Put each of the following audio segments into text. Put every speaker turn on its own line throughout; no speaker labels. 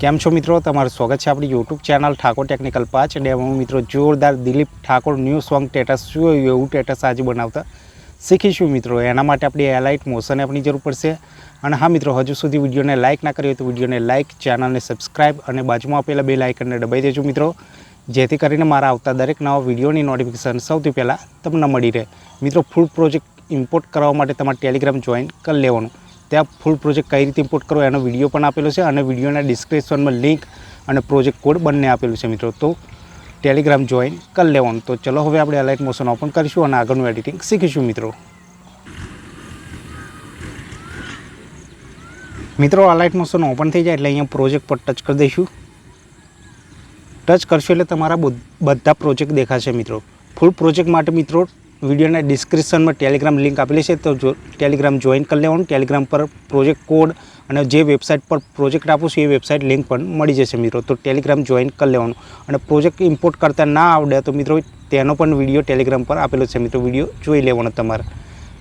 કેમ છો મિત્રો? તમારું સ્વાગત છે આપણી યુટ્યુબ ચેનલ ઠાકોર ટેકનિકલ પાંચ અને હું મિત્રો જોરદાર Dilip Thakor new song status શું હોય એવું ટેટસ આજે બનાવતા શીખીશું મિત્રો. એના માટે આપણી એલાઇટ મોશન એપની જરૂર પડશે. અને હા મિત્રો, હજુ સુધી વિડીયોને લાઇક ના કરી હોય તો વિડીયોને લાઇક ચેનલને સબસ્ક્રાઇબ અને બાજુમાં આપેલા બે લાઇકનને દબાઈ દેજો મિત્રો. જેથી કરીને મારા આવતા દરેક નવા વિડીયોની નોટિફિકેશન સૌથી પહેલાં તમને મળી રહે. મિત્રો ફૂડ પ્રોજેક્ટ ઇમ્પોર્ટ કરવા માટે તમારે ટેલિગ્રામ જોઈન કરી લેવાનું. ત્યાં ફૂલ પ્રોજેક્ટ કઈ રીતે ઇમ્પોર્ટ કરવો એનો વીડિયો પણ આપેલો છે અને વિડીયોના ડિસ્ક્રિપ્શનમાં લિંક અને પ્રોજેક્ટ કોડ બંને આપેલું છે મિત્રો. તો ટેલિગ્રામ જોઈન કરી લેવાનું. તો ચલો હવે આપણે અલાઇટ મોશન ઓપન કરીશું અને આગળનું એડિટિંગ શીખીશું મિત્રો. મિત્રો અલાઇટ મોશન ઓપન થઈ જાય એટલે અહીંયા પ્રોજેક્ટ પર ટચ કરી દઈશું. ટચ કરશો એટલે તમારા બધા પ્રોજેક્ટ દેખાશે મિત્રો. ફૂલ પ્રોજેક્ટ માટે મિત્રો વિડીયોના ડિસ્ક્રિપ્શનમાં ટેલિગ્રામ લિંક આપેલી છે, તો જો ટેલિગ્રામ જોઈન કરી લેવાનું. ટેલિગ્રામ પર પ્રોજેક્ટ કોડ અને જે વેબસાઇટ પર પ્રોજેક્ટ આપું છું, એ વેબસાઇટ લિંક પણ મળી જશે મિત્રો. તો ટેલિગ્રામ જોઈન કરી લેવાનું. અને પ્રોજેક્ટ ઇમ્પોર્ટ કરતાં ના આવડે તો મિત્રો, તેનો પણ વીડિયો ટેલિગ્રામ પર આપેલો છે મિત્રો. વીડિયો જોઈ લેવાનો તમારે.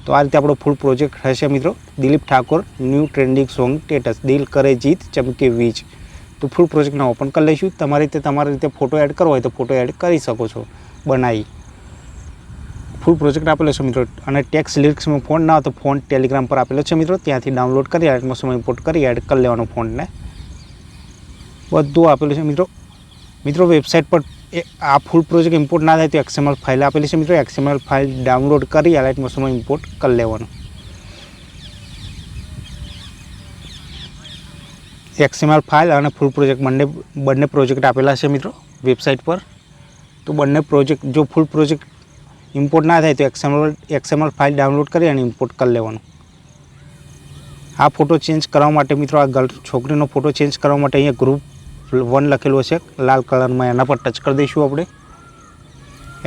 તો આ રીતે આપણો ફૂલ પ્રોજેક્ટ હશે મિત્રો. Dilip Thakor new trending song status દિલ કરે જીત, ચમકે વીજ. તો ફૂલ પ્રોજેક્ટને ઓપન કરી લઈશું. તમારી રીતે તમારી રીતે ફોટો એડ કરવો હોય તો ફોટો એડ કરી શકો છો. બનાવી ફૂલ પ્રોજેક્ટ આપેલો છે મિત્રો. અને ટેક્સ લિરિક્સમાં ફોન ના હોય તો ફોન ટેલિગ્રામ પર આપેલો છે મિત્રો. ત્યાંથી ડાઉનલોડ કરી એટમોસમાં ઇમ્પોર્ટ કરી એડ કરી લેવાનો ફોનને બધું આપેલું છે મિત્રો. મિત્રો વેબસાઇટ પર આ ફૂલ પ્રોજેક્ટ ઇમ્પોર્ટ ના થાય તો એક્સએમએલ ફાઇલ આપેલી છે મિત્રો. એક્સએમએલ ફાઇલ ડાઉનલોડ કરી એલાઇટ સમય ઇમ્પોર્ટ કરી લેવાનો. એક્સએમએલ ફાઇલ અને ફૂલ પ્રોજેક્ટ બંને બંને પ્રોજેક્ટ આપેલા છે મિત્રો વેબસાઇટ પર. તો બંને પ્રોજેક્ટ જો ફૂલ પ્રોજેક્ટ ઇમ્પોર્ટ ના થાય તો એક્સએમએલ એક્સએમએલ ફાઇલ ડાઉનલોડ કરી અને ઇમ્પોર્ટ કરી લેવાનું. આ ફોટો ચેન્જ કરવા માટે મિત્રો, આ ગર્લ છોકરીનો ફોટો ચેન્જ કરવા માટે અહીંયા ગ્રુપ વન લખેલો છે. લાલ કલરમાં એના પર ટચ કરી દઈશું આપણે.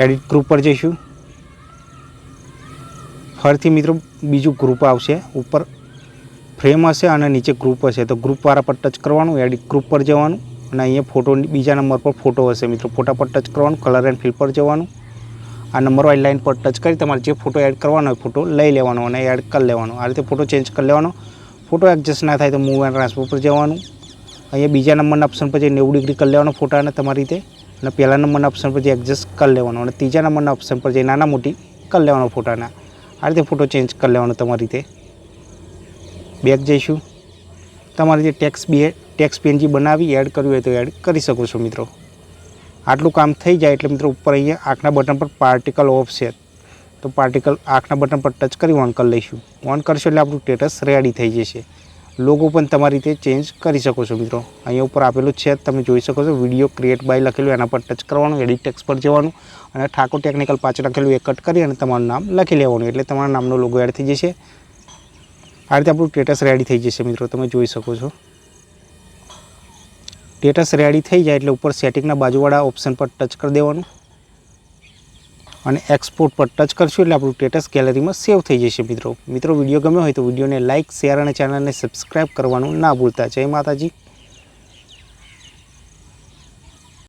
એડિટ ગ્રુપ પર જઈશું. ફરીથી મિત્રો, બીજું ગ્રુપ આવશે. ઉપર ફ્રેમ હશે અને નીચે ગ્રુપ હશે. તો ગ્રુપવાળા પર ટચ કરવાનું એડિટ ગ્રુપ પર જવાનું અને અહીંયા ફોટો બીજા નંબર પર ફોટો હશે મિત્રો. ફોટા પર ટચ કરવાનું કલર એન્ડ ફિલ પર જવાનું. આ નંબર વાળી લાઇન પર ટચ કરી તમારે જે ફોટો એડ કરવાનો હોય ફોટો લઈ લેવાનો અને એડ કરી લેવાનો. આ રીતે ફોટો ચેન્જ કરી લેવાનો. ફોટો એડજસ્ટ ના થાય તો મૂવ એન્ડ ટ્રાન્સફર પર જવાનું. અહીંયા બીજા નંબરના ઓપ્શન પર જે નેવું ડિગ્રી કરી લેવાનો ફોટાને તમારી રીતે. અને પહેલા નંબરના ઓપ્શન પર એડજસ્ટ કરી લેવાનો અને ત્રીજા નંબરના ઓપ્શન પર જે નાના મોટી કરી લેવાનો ફોટાના આ રીતે ફોટો ચેન્જ કરી લેવાનો તમારી રીતે. બેક જઈશું. તમારે જે ટેક્સ બે ટેક્સ પેનજી બનાવી એડ કરવી હોય તો એડ કરી શકો છો મિત્રો. આટલું કામ થઈ જાય એટલે મિત્રો ઉપર અહીંયા આંખના બટન પર પાર્ટિકલ ઓફ છે. તો પાર્ટિકલ આંખના બટન પર ટચ કરી ઓન કરી લઈશું. ઓન કરશો એટલે આપણું સ્ટેટસ રેડી થઈ જશે. લોગો પણ તમારી રીતે ચેન્જ કરી શકો છો મિત્રો. અહીંયા ઉપર આપેલું છે, તમે જોઈ શકો છો વીડિયો ક્રિએટ બાય લખેલું, એના પર ટચ કરવાનું એડિટ ટેક્સ પર જવાનું અને ઠાકોર ટેકનિકલ પાછળ લખેલું, એ કટ કરી અને તમારું નામ લખી લેવાનું એટલે તમારા નામનો લોગો એડ થઈ જશે. આ રીતે આપણું સ્ટેટસ રેડી થઈ જશે મિત્રો, તમે જોઈ શકો છો. સ્ટેટસ રેડી થઈ જાય એટલે ઉપર સેટિંગના બાજુવાળા ઓપ્શન પર ટચ કરી દેવાનું. અને એક્સપોર્ટ પર ટચ કરશું એટલે આપણું સ્ટેટસ ગેલેરીમાં સેવ થઈ જશે મિત્રો. મિત્રો વીડિયો ગમ્યો હોય તો વિડીયોને લાઇક શેર અને ચેનલને સબસ્ક્રાઈબ કરવાનું ના ભૂલતા. જય માતાજી.